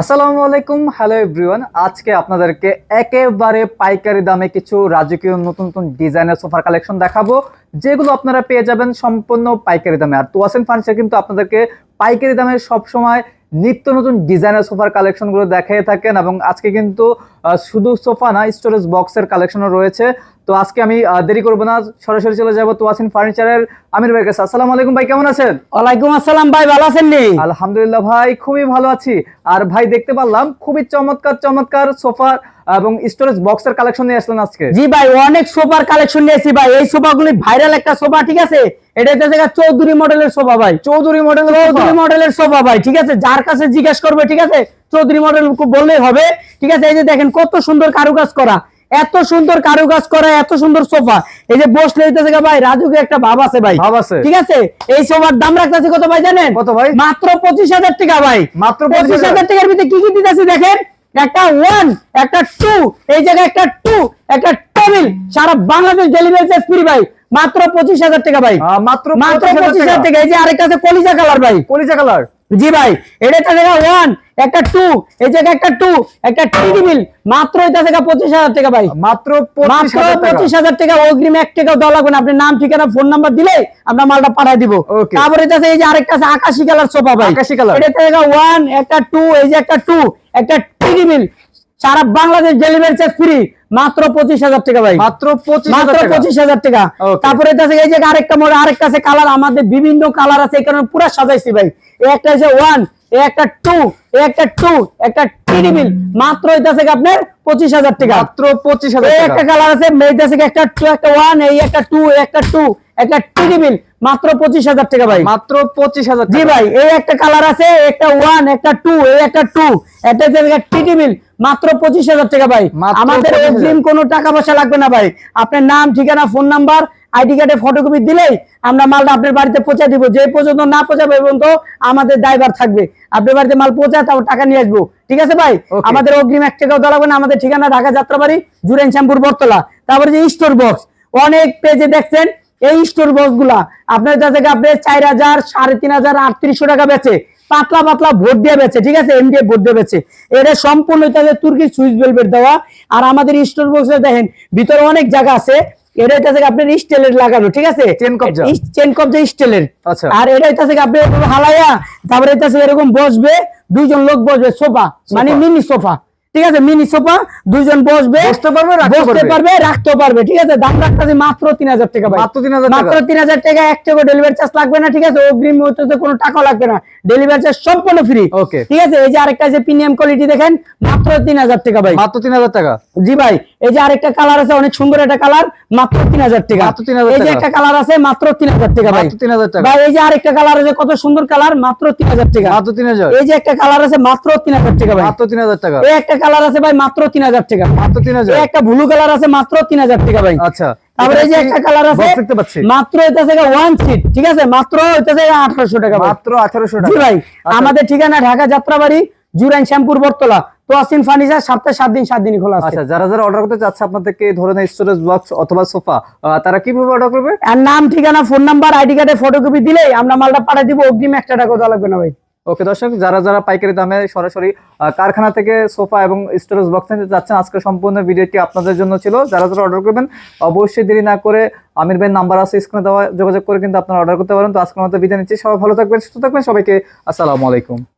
আসসালামু আলাইকুম, hello everyone. আজকে আপনাদেরকে একেবারে পাইকারি দামে কিছু রাজকীয় নতুন নতুন ডিজাইনের সোফার কালেকশন দেখাবো, যেগুলো আপনারা পেয়ে যাবেন সম্পূর্ণ পাইকারি দামে। আর তোয়াসেন ফার্নিচার কিন্তু আপনাদেরকে পাইকারি দামে সবসময় নিত্য নতুন ডিজাইনের সোফার কালেকশনগুলো দেখিয়ে থাকেন এবং আজকে কিন্তু শুধু সোফা না স্টোরেজ বক্সের কালেকশনও রয়েছে। তো আজকে আমি দেরি করব না সরাসরি চলে যাব তোয়াসিন ফার্নিচারের আমির ভাইয়ের কাছে। আসসালামু আলাইকুম ভাই কেমন আছেন? ওয়ালাইকুম আসসালাম ভাই ভালো আছেন নি? আলহামদুলিল্লাহ ভাই খুবই ভালো আছি। আর ভাই দেখতে পারলাম খুবই চমৎকার চমৎকার সোফা এবং স্টোরেজ বক্সের কালেকশন নিয়ে আসলেন আজকে। জি ভাই অনেক সোফার কালেকশন নিয়েছি ভাই। এই সোফাগুলি ভাইরাল একটা সোফা ঠিক আছে? এটা হচ্ছে চৌধুরী মডেলের সোফা ভাই। চৌধুরী মডেল চৌধুরী মডেলের সোফা ভাই ঠিক আছে? যার কাছে জিজ্ঞেস করবে ঠিক আছে? চৌধুরী মডেল বললেই হবে ঠিক আছে? এই যে দেখেন কত সুন্দর কারুকাজ করা। এত সুন্দর কারুকাজ করা এত সুন্দর সোফা। এই যে বসলে হইতেছে ভাই রাজুকে একটা ভাব আছে ভাই। ভাব আছে। ঠিক আছে? এই সোফার দাম রাখতেছে কত ভাই জানেন? কত ভাই? মাত্র পঁচিশ হাজার টাকা ভাই। মাত্র পঁচিশ 25,000 হাজার টাকার ভিতরে কি কি দিতেছে দেখেন? একটা ওয়ান একটা টু এই জায়গায় একটা টু একটা টেবিল সারা বাংলাদেশ ডেলিভারি চার্জ ফ্রি ভাই। মাত্র পঁচিশ হাজার টাকা ভাই। মাত্র মাত্র পঁচিশ হাজার টাকা। টাকা। এই যে আরেকটা আছে কলিজা কালার ভাই। কলিজা কালার জি ভাই এটা একটা জায়গা ওয়ান একটা টু এই জায়গায় একটা টু একটা টেবিল মাত্র এটা জায়গা পঁচিশ হাজার টাকা ভাই। মাত্র মাত্র টাকা। পঁচিশ হাজার টাকা অগ্রিম এক টাকাও দেওয়া লাগবে না। আপনি নাম ঠিকানা ফোন নাম্বার দিলে আমরা মালটা পাঠিয়ে দিব. তারপরে এটা এই যে আরেকটা আছে আকাশি কালার সোফা ভাই। আকাশি কালার। এটা জায়গা ওয়ান একটা টু এই যে একটা টু একটা টেবিল সারা বাংলাদেশ ডেলিভারি চার্জ ফ্রি মাত্র পঁচিশ হাজার টাকা ভাই। মাত্র মাত্র পঁচিশ হাজার টাকা। তারপরে এই যে আরেকটা মডেল আরেকটা আছে কালার আমাদের বিভিন্ন কালার আছে এই কারণে পুরো সাজাইছি ভাই। একটা আছে ওয়ান একটা টু একটা টু একটা টেবিল মাত্র আছে আপনার পঁচিশ হাজার টাকা। মাত্র পঁচিশ হাজার একটা কালার আছে একটা টু একটা ওয়ান এই একটা টু একটা টু একটা টেবিল মাত্র পঁচিশ হাজার টাকা ভাই। মাত্র পঁচিশ হাজার জি ভাই এই একটা কালার আছে একটা ওয়ান একটা টু এই একটা টু একটা টেবিল মাত্র পঁচিশ হাজার টাকা ভাই। আমাদের 25,000 কোনো টাকা পয়সা লাগবে না ভাই। আপনার নাম ঠিকানা ফোন নাম্বার আইডি কার্ডে ফটোকপি দিলেই আমরা মালটা আপনার বাড়িতে পৌঁছে দিব। যে পর্যন্ত না পৌঁছাবে এবং তো আমাদের ড্রাইভার থাকবে। আপনার বাড়িতে মাল পৌঁছায় তারপর টাকা নিয়ে আসব। ঠিক আছে ভাই? আমাদের অগ্রিম এক টাকাও দেওয়া লাগবে না। আমাদের ঠিকানা ঢাকা যাত্রাবাড়ি জুরেন শ্যামপুর বরতলা তারপরে যে স্টোর বক্স অনেক পেজে দেখছেন এই স্টোর বক্সগুলা। আপনার কাছে আপনি চার হাজার সাড়ে তিন হাজার আটত্রিশশো টাকা বেচে পাতলা পাতলা ভোট দিয়ে বেচে ঠিক আছে? এমডিএ ভোট দিয়ে বেছে এটা সম্পূর্ণ হইতে তুর্কি সুইচ বেলবেট দেওয়া। আর আমাদের স্টোর বক্সে দেখেন ভিতরে অনেক জায়গা আছে। এটা হইতাছে আপনার স্টেলের লাগানো ঠিক আছে চেন কবজা। চেন কবজা স্টেলের আচ্ছা। আর এটা হইতাছে আপনি হালাইয়া তারপরে হইতেছে এরকম বসবে দুইজন লোক বসবে সোফা মানে মিনি সোফা ঠিক আছে মিনি সোফা দুইজন বসবে বসতে পারবে, বসতে পারবে। রাখতেও পারবে ঠিক আছে দাম রাখতেছে মাত্র তিন হাজার টাকা ভাই মাত্র 3,000 টাকা। মাত্র তিন হাজার টাকা এক টাকা ডেলিভারি চার্জ লাগবে না ঠিক আছে অগ্রিম হইতেছে কোনো টাকা লাগবে না ডেলিভারি চার্জ সম্পূর্ণ ফ্রি Okay. ঠিক আছে এই যে আরেকটা যে প্রিমিয়াম কোয়ালিটি দেখেন মাত্র তিন হাজার টাকা ভাই মাত্র তিন হাজার টাকা জি ভাই এই যে আরেকটা কালার আছে অনেক সুন্দর একটা কালার মাত্র তিন হাজার টাকা মাত্র 3,000 এই যে একটা কালার আছে মাত্র তিন হাজার টাকা ভাই মাত্র 3,000 টাকা। ভাই এই যে আরেকটা কালার আছে কত সুন্দর কালার মাত্র তিন হাজার টাকা মাত্র তিন হাজার এই যে একটা কালার আছে মাত্র তিন হাজার টাকা ভাই মাত্র তিন হাজার টাকা এই একটা কালার আছে ভাই মাত্র তিন হাজার টাকা। মাত্র তিন হাজার? একটা ব্লু কালার আছে মাত্র তিন হাজার টাকা ভাই। আচ্ছা। তারপরে যে একটা কালার আছে দেখতে পাচ্ছি। মাত্র এটা থেকে ওয়ান সিট ঠিক আছে? মাত্র এটা থেকে আঠারোশো টাকা মাত্র আঠারোশো টাকা। ভাই আচ্ছা। আমাদের ঠিকানা ঢাকা যাত্রাবাড়ি জুরাইন শ্যামপুর আসিন ফার্নিচার সপ্তাহে সাত দিন সাত দিনই খোলা আছে। আচ্ছা যারা যারা অর্ডার করতে চাচ্ছে আপনাদেরকে এই ধরনের স্টোরেজ বক্স অথবা সোফা তারা কীভাবে অর্ডার করবে? আর নাম ঠিকানা ফোন নাম্বার আইডি কার্ডে ফটোকপি দিলেই আমরা মালটা পাঠিয়ে দিব। অগ্রিম একটা টাকা দেওয়া লাগবে না ভাই। ওকে, দর্শক, যারা যারা পাইকারি দামে সরাসরি কারখানা থেকে সোফা এবং স্টোরেজ বক্স নিতে যাচ্ছেন, আজকে সম্পূর্ণ ভিডিওটি আপনাদের জন্য ছিল। যারা যারা অর্ডার করবেন, অবশ্যই দেরি না করে আমির ভাইয়ের নাম্বার আছে স্ক্রিনে দেওয়া যোগাযোগ করে কিন্তু আপনারা অর্ডার করতে পারেন। তো আজকের মতো বিদায় নিচ্ছি। সবাই ভালো থাকবেন, সুস্থ থাকবেন। সবাইকে আসসালামু আলাইকুম।